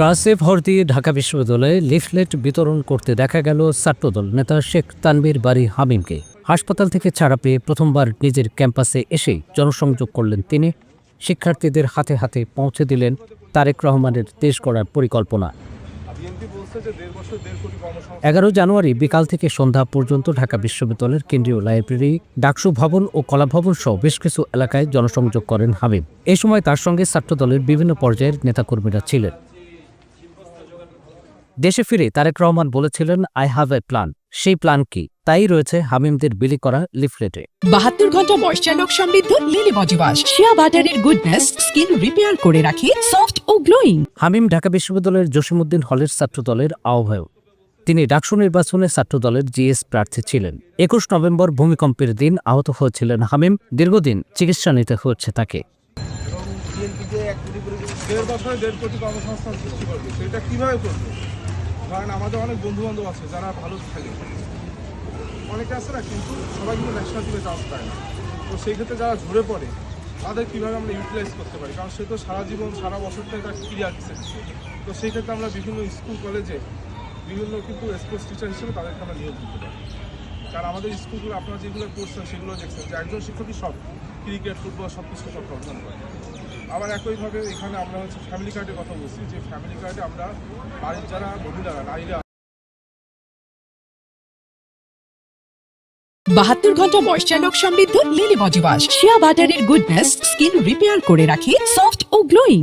কাসে ভর দিয়ে ঢাকা বিশ্ববিদ্যালয়ে লিফলেট বিতরণ করতে দেখা গেল ছাত্রদল নেতা শেখ তানবীর বাড়ি হামিমকে। হাসপাতাল থেকে ছাড়া পেয়ে প্রথমবার নিজের ক্যাম্পাসে এসেই জনসংযোগ করলেন তিনি। শিক্ষার্থীদের হাতে হাতে পৌঁছে দিলেন তারেক রহমানের দেশ করার পরিকল্পনা। এগারো জানুয়ারি বিকাল থেকে সন্ধ্যা পর্যন্ত ঢাকা বিশ্ববিদ্যালয়ের কেন্দ্রীয় লাইব্রেরি, ডাকসু ভবন ও কলা ভবন সহ বেশ কিছু এলাকায় জনসংযোগ করেন হাবিব এ সময় তার সঙ্গে ছাত্রদলের বিভিন্ন পর্যায়ের নেতাকর্মীরা ছিলেন। দেশে ফিরে তারেক রহমান বলেছিলেন আই হ্যাভ এ প্ল্যান সেই প্ল্যান কি? তাই রয়েছে হামিমদের বিলি করা লিফলেটে। বাহাত্তর ঘণ্টা ময়শ্চার লোক সমৃদ্ধ লিলি ওয়াশ শিয়া বাটারের গুডনেস স্কিন রিপেয়ার করে রাখে সফট ও গ্লোয়িং হামিম ঢাকা বিশ্ববিদ্যালয়ের জসিমউদ্দিন হলের ছাত্র দলের আহ্বায়ক। তিনি ডাকসু নির্বাচনে ছাত্র দলের জিএস প্রার্থী ছিলেন। একুশ নভেম্বর ভূমিকম্পের দিন আহত হয়েছিলেন হামিম। দীর্ঘদিন চিকিৎসা নিতে হচ্ছে তাকে। দেড় বছরে দেড় কোটি কর্মসংস্থান সৃষ্টি করবে সেটা কীভাবে করবে? কারণ আমাদের অনেক বন্ধু বান্ধব আছে যারা ভালো খেলে। অনেকে আছে না, কিন্তু সবাই কিন্তু ন্যাশনাল টিমে চান্স পায় না। তো সেই ক্ষেত্রে যারা ঝরে পড়ে, তাদের কীভাবে আমরা ইউটিলাইজ করতে পারি? কারণ সে তো সারা জীবন, সারা বছরটাই তার ক্রিয়া দিচ্ছে তো সেই ক্ষেত্রে আমরা বিভিন্ন স্কুল কলেজে বিভিন্ন কিন্তু স্পোর্টস টিচার হিসেবে তাদেরকে আমরা নিয়োগ দিতে পারি। কারণ আমাদের স্কুলগুলো আপনারা যেগুলো করছেন, সেগুলো দেখছেন যে একজন শিক্ষকই সব। ক্রিকেট ফুটবল সব কিছু সব অর্জন করে আবার একইভাবে এখানে আমরা হচ্ছে ফ্যামিলি কার্ডের কথা বলছি, যে ফ্যামিলি কার্ডে আমরা বাড়ির যারা মহিলারা, নারীরা বাহাত্তর ঘণ্টা ময়শ্চার সমৃদ্ধ লিলি বজবাস শিয়া বাটারের গুডনেস স্কিন রিপেয়ার করে রাখে সফট ও গ্লোয়িং